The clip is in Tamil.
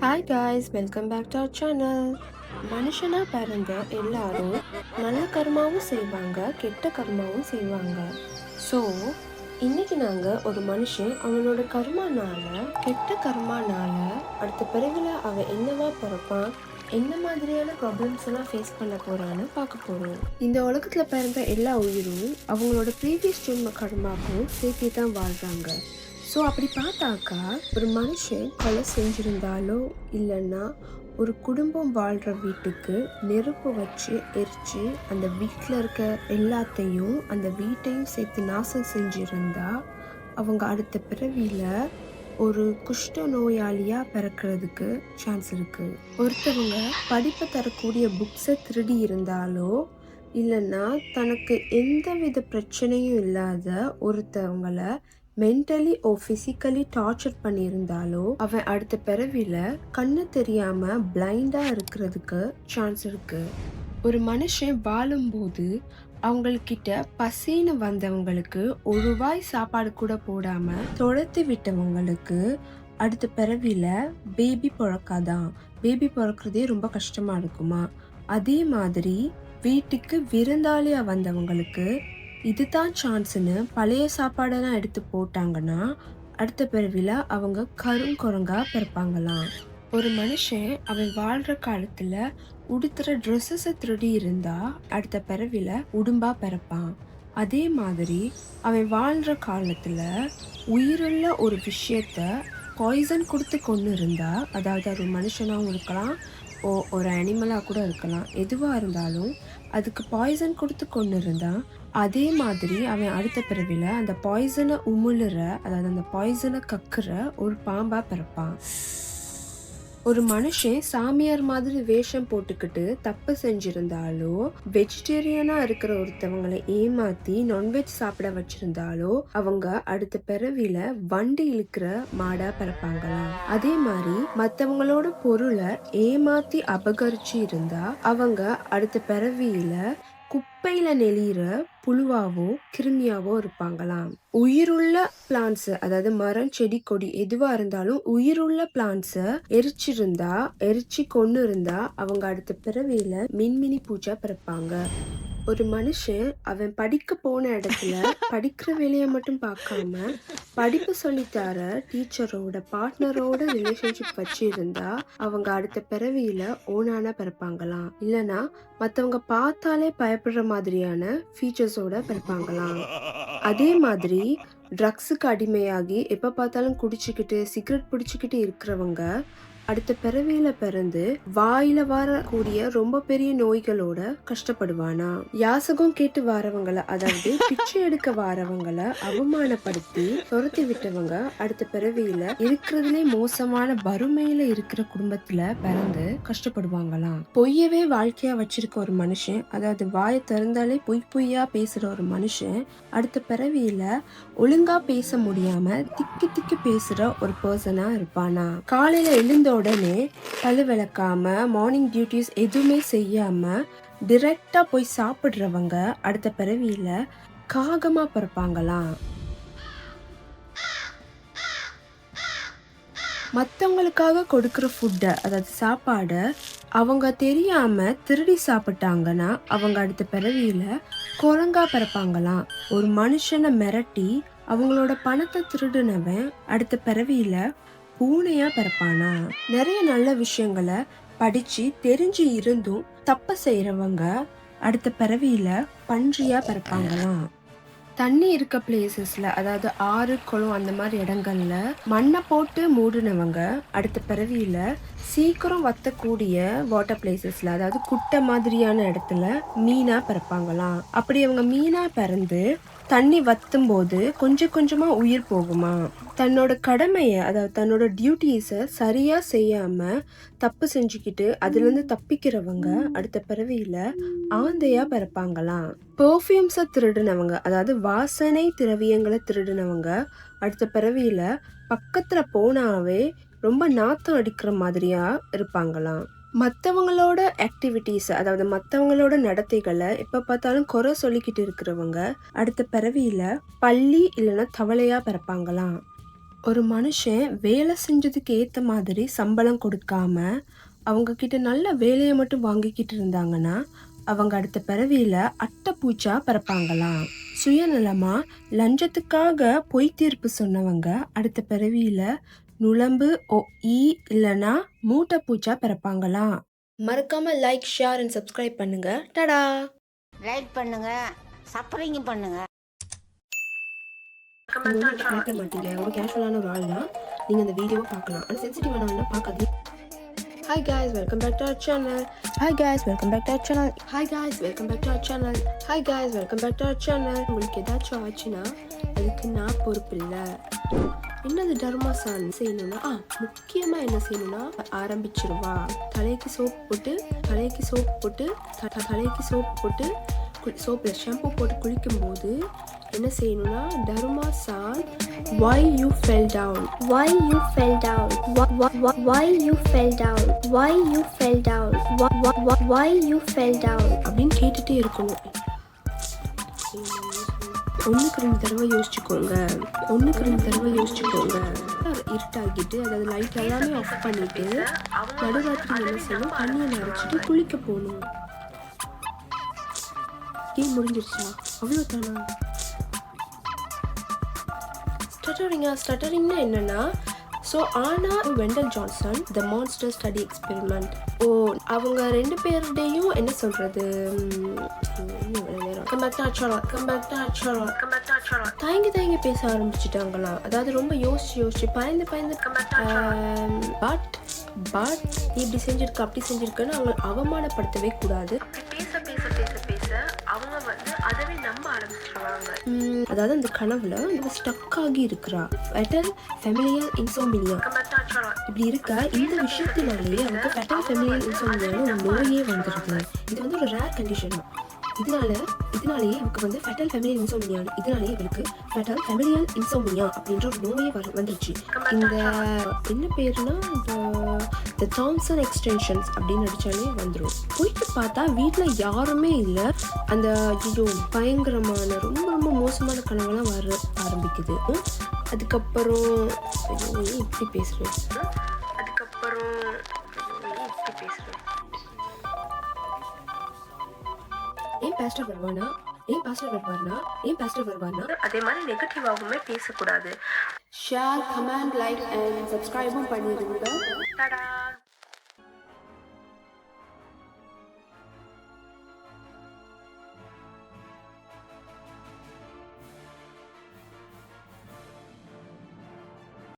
Hi guys welcome back to our channel மனுஷனாக பிறந்த எல்லாரும் நல்ல கர்மாவும் செய்வாங்க கெட்ட கர்மாவும் செய்வாங்க. ஸோ இன்னைக்கு நாங்கள் ஒரு மனுஷன் அவனோட கர்மானால கெட்ட கர்மானால அடுத்த பிறகுல அவன் என்னவா பிறப்பான் என்ன மாதிரியான ப்ராப்ளம்ஸ் எல்லாம் ஃபேஸ் பண்ண போறான்னு பார்க்க போறோம். இந்த உலகத்துல பிறந்த எல்லா உயிரும் அவங்களோட ப்ரீவியஸ் ஜென்ம கர்மாக்கும் சேர்த்து தான் வாழ்றாங்க. ஸோ அப்படி பார்த்தாக்கா ஒரு மனுஷன் கொலை செஞ்சிருந்தாலோ இல்லைன்னா ஒரு குடும்பம் வாழ்கிற வீட்டுக்கு நெருப்பு வச்சு எரிச்சு அந்த வீட்டில் இருக்க எல்லாத்தையும் அந்த வீட்டையும் சேர்த்து நாசம் செஞ்சுருந்தா அவங்க அடுத்த பிறவியில் ஒரு குஷ்ட நோயாளியாக பிறக்கிறதுக்கு சான்ஸ் இருக்குது ஒருத்தவங்க படிப்பை தரக்கூடிய புக்ஸை திருடி இருந்தாலோ இல்லைன்னா தனக்கு எந்த வித பிரச்சனையும் இல்லாத ஒருத்தவங்களை மென்டலி ஓ ஃபிசிக்கலி டார்ச்சர் பண்ணியிருந்தாலோ அவன் அடுத்த பிறவியில கண்ணு தெரியாம பிளைண்டா இருக்கிறதுக்கு சான்ஸ் இருக்கு. ஒரு மனுஷன் வாழும்போது அவங்கக்கிட்ட பசின்னு வந்தவங்களுக்கு ஒரு வாய் சாப்பாடு கூட போடாம துரத்தி விட்டவங்களுக்கு அடுத்த பிறவியில பேபி பிறக்காதான். பேபி பிறக்கிறதே ரொம்ப கஷ்டமா இருக்குமா? அதே மாதிரி வீட்டுக்கு விருந்தாளியா வந்தவங்களுக்கு இதுதான் சான்ஸ்னு பழைய சாப்பாடெல்லாம் எடுத்து போட்டாங்கன்னா அடுத்த பிறவில அவங்க கருங்குரங்கா பிறப்பாங்களாம். ஒரு மனுஷன் அவன் வாழ்ற காலத்துல உடுத்துற ட்ரெஸ்ஸஸை திருடி இருந்தா அடுத்த பிறவில உடும்பா பிறப்பான். அதே மாதிரி அவன் வாழ்ற காலத்துல உயிருள்ள ஒரு விஷயத்த பாய்சன் கொடுத்து கொண்டு இருந்தா அதாவது அது ஒரு மனுஷனாகவும் இருக்கலாம் ஓ ஒரு அனிமலாக கூட இருக்கலாம் எதுவாக இருந்தாலும் அதுக்கு பாய்சன் கொடுத்து கொண்டு இருந்தான் அதே மாதிரி அவன் அடுத்த பிறவில அந்த பாய்சனை உமிழுற அதாவது அந்த பாய்சனை கக்குற ஒரு பாம்பா பிறப்பான். ஒரு மனுஷன் சாமியார் மாதிரி வேஷம் போட்டுக்கிட்டு தப்பு செஞ்சிருந்தாலோ வெஜிடேரியனா இருக்கிற ஒருத்தவங்களை ஏமாத்தி நான்வெஜ் சாப்பிட வச்சிருந்தாலோ அவங்க அடுத்த பிறவில வண்டி இழுக்கிற மாடா பிறப்பாங்களாம். அதே மாதிரி மத்தவங்களோட பொருளை ஏமாத்தி அபகரிச்சு இருந்தா அவங்க அடுத்த பிறவியில குப்பையில் நெளிகிற புழுவாவோ கிருமியாவோ இருப்பாங்களாம். உயிருள்ள பிளான்ஸ் அதாவது மரம் செடி கொடி எதுவா இருந்தாலும் உயிருள்ள பிளான்ஸ எரிச்சிருந்தா எரிச்சு கொண்டு இருந்தா அவங்க அடுத்த பிறவியில மின்மினி பூச்சா பிறப்பாங்க. ஒரு மனுஷன் அவன் படிக்க போன இடத்துல படிக்கிற வேலையை மட்டும் பார்க்காம படிப்பு சொல்லித்தர டீச்சரோட பார்ட்னரோட ரிலேஷன்ஷிப் வச்சிருந்தா அவங்க அடுத்த பிறவியில ஓனான பிறப்பாங்களாம். இல்லனா மத்தவங்க பார்த்தாலே பயப்படுற மாதிரியான ஃபீச்சர்ஸோட பிறப்பாங்களாம். அதே மாதிரி ட்ரக்ஸுக்கு அடிமையாகி எப்போ பார்த்தாலும் குடிச்சிக்கிட்டு சிகரெட் பிடிச்சிக்கிட்டு இருக்கிறவங்க அடுத்த பிறவியில பிறந்து வாயில வரக்கூடிய ரொம்ப பெரிய நோய்களோட கஷ்டப்படுவானா? யாசகம் கேட்டு வாரவங்கள அதாவது பிச்சை எடுக்க வாரவங்கள அவமானப்படுத்தி துரத்தி விட்டவங்க அடுத்த பிறவியில இருக்கிறதுலே மோசமான வறுமையில இருக்கிற குடும்பத்துல பிறந்து கஷ்டப்படுவாங்களாம். பொய்யவே வாழ்க்கையா வச்சிருக்க ஒரு மனுஷன் அதாவது வாயை திறந்தாலே பொய் பொய்யா பேசுற ஒரு மனுஷன் அடுத்த பிறவியில ஒழுங்கா பேச முடியாம திக்கி திக்கி பேசுற ஒரு பர்சனா இருப்பானா? காலையில எழுந்த உடனே பழு விளக்காம மார்னிங் டியூட்டிஸ் எதுவுமே செய்யாம டிரெக்டா போய் சாப்பிடுறவங்க அடுத்த பிறவியில காகமா பிறப்பாங்களாம். மற்றவங்களுக்காக கொடுக்குற ஃபுட்டை அதாவது சாப்பாடை அவங்க தெரியாம திருடி சாப்பிட்டாங்கன்னா அவங்க அடுத்த பிறவியில குரங்கா பிறப்பாங்களாம். ஒரு மனுஷனை மிரட்டி அவங்களோட பணத்தை திருடுனவன் அடுத்த பிறவியில பூனையா பிறப்பானா? நிறைய நல்ல விஷயங்களை படிச்சு தெரிஞ்சு இருந்தும் தப்ப செய்யறவங்க அடுத்த பிறவியில பன்றியா பிறப்பாங்களாம் தண்ணி இருக்க பிளேசஸ்ல அதாவது ஆறு குளம் அந்த மாதிரி இடங்கள்ல மண்ணை போட்டு மூடினவங்க அடுத்த பிறவியில சீக்கிரம் வத்தக்கூடிய வாட்டர் பிளேசஸில் அதாவது குட்டை மாதிரியான இடத்துல மீனாக பிறப்பாங்களாம். அப்படி அவங்க மீனாக பிறந்து தண்ணி வத்தும் போது கொஞ்சம் கொஞ்சமாக உயிர் போகுமா? தன்னோட கடமையை அதாவது தன்னோட டியூட்டிஸை சரியாக செய்யாமல் தப்பு செஞ்சுக்கிட்டு அதுலேருந்து தப்பிக்கிறவங்க அடுத்த பிறவியில் ஆந்தையாக பிறப்பாங்களாம். பெர்ஃப்யூம்ஸை திருடினவங்க அதாவது வாசனை திரவியங்களை திருடினவங்க அடுத்த பிறவியில் பக்கத்தில் போனாவே ரொம்ப நாத்தம் அடிக்கிற மாதிரியா இருப்பாங்களாம். மற்றவங்களோட ஆக்டிவிட்டீஸ் அதாவது மற்றவங்களோட நடத்தைகளை எப்போ பார்த்தாலும் குறை சொல்லிக்கிட்டு இருக்கிறவங்க அடுத்த பிறவியில் பள்ளி இல்லைன்னா தவளையாக பிறப்பாங்களாம். ஒரு மனுஷன் வேலை செஞ்சதுக்கு ஏற்ற மாதிரி சம்பளம் கொடுக்காம அவங்கக்கிட்ட நல்ல வேலையை மட்டும் வாங்கிக்கிட்டு இருந்தாங்கன்னா அவங்க அடுத்த பிறவியில் அட்டைப்பூச்சா பிறப்பாங்களாம். சுயநலமாக லஞ்சத்துக்காக பொய் தீர்ப்பு சொன்னவங்க அடுத்த பிறவியில் நுளம்பு ஓ ஈ இல்லைன்னா மூட்டை பூச்சா பிறப்பாங்களாம் மறக்காம லைக் ஷேர் அண்ட் சப்ஸ்கிரைப் பண்ணுங்க. டடா! லைக் பண்ணுங்க சப்பரிங்க பண்ணுங்க. மாட்டீங்க. ஒரு கேஷுவலான ஒரு ஆள் தான். நீங்கள் அந்த வீடியோவை பார்க்கலாம். ஆனால் சென்சிட்டிவான ஆள்னா பார்க்காதீங்க. Hi guys welcome back to our channel hi guys welcome back to our channel hi guys welcome back to our channel hi guys welcome back to our channel உங்களுக்கு ஏதாச்சும் ஆச்சுன்னா அதுக்கு நான் பொறுப்பு இல்லை. என்னது தர்மாசான் செய்யணும்னா ஆ முக்கியமாக என்ன செய்யணும்னா ஆரம்பிச்சிருவா தலைக்கு சோப் போட்டு தலைக்கு சோப் போட்டு தலைக்கு சோப் போட்டு சோப்பில் ஷாம்பு போட்டு குளிக்கும்போது என்ன செய்யணும்னா தர்மாசான் why you fell down Why you fell down? Why, why, why you fell down? Why you fell down? Why, why, why you fell down? அப்படின்னு கேட்டுட்டே இருக்கணும் ஒன்றுக்கு ரெண்டு தடவை யோசிச்சுக்கோங்க. ஒன்றுக்கு ரெண்டு தடவை யோசிச்சுக்கோங்க. இருட்டாக்கிட்டு அதாவது லைட் எல்லாமே ஆஃப் பண்ணிவிட்டு நடுராத்திரி என்ன செய்யணும் தண்ணியை நிறச்சிட்டு குளிக்க போகணும். கேம் முடிஞ்சிருச்சா? அவ்வளோதானா ஸ்டட்டரிங்கா ஸ்டட்டரிங்னா என்னென்னா ஸோ ஆனா Wendell Johnson the monster study experiment oh அவங்க ரெண்டு பேருடையும் என்ன சொல்றது தயங்கி தயங்கி பேச ஆரம்பிச்சிட்டாங்களாம் அதாவது ரொம்ப யோசிச்சு யோசிச்சு பயந்து பயந்து பட் பட் இப்படி செஞ்சிருக்க அப்படி செஞ்சிருக்குன்னு அவங்க அவமானப்படுத்தவே கூடாது பேச பேச அதாவது அந்த கனவுல இவ ஸ்டக் ஆகி இருக்கிறா. ஃபெட்டல் ஃபெமிலியல் இன்சோமினியா இப்படி இருக்க இந்த விஷயத்தினாலேயே அவருக்கு ஃபெட்டல் ஃபெமிலியல் இன்சோமினியான ஒரு நோயே வந்துருது இது வந்து ஒரு ரேர் கண்டிஷன் இதனால இதனாலேயே இவருக்கு வந்து ஃபெட்டல் ஃபெமிலியல் இன்சோமினியா இதனாலேயே இவருக்கு ஃபெட்டல் ஃபெமிலியல் இன்சோமினியா அப்படின்ற ஒரு நோயே வர வந்துருச்சு. இந்த என்ன பேருனா த தாம்சன் எக்ஸ்டென்ஷன்ஸ் அப்படின்னு அடிச்சாலே வந்துடும் போயிட்டு பார்த்தா வீட்டில் யாருமே இல்லை. அந்த ஐயோ பயங்கரமான ரொம்ப ரொம்ப மோசமான கனவுலாம் வர ஆரம்பிக்குது. அதுக்கப்புறம் இப்படி பேசுகிறேன் அதுக்கப்புறம் இப்படி பேசுகிறேன் ஏன் பாஸ்டர் வருவானா? ஏன் பாஸ்டர் வருவார்னா ஏன் பாஸ்டர் வருவார்னா அதே மாதிரி நெகட்டிவாகவுமே பேசக்கூடாது. ஷேர் கமெண்ட் லைக் அண்ட் சப்ஸ்கிரைபும் பண்ணிடுங்க.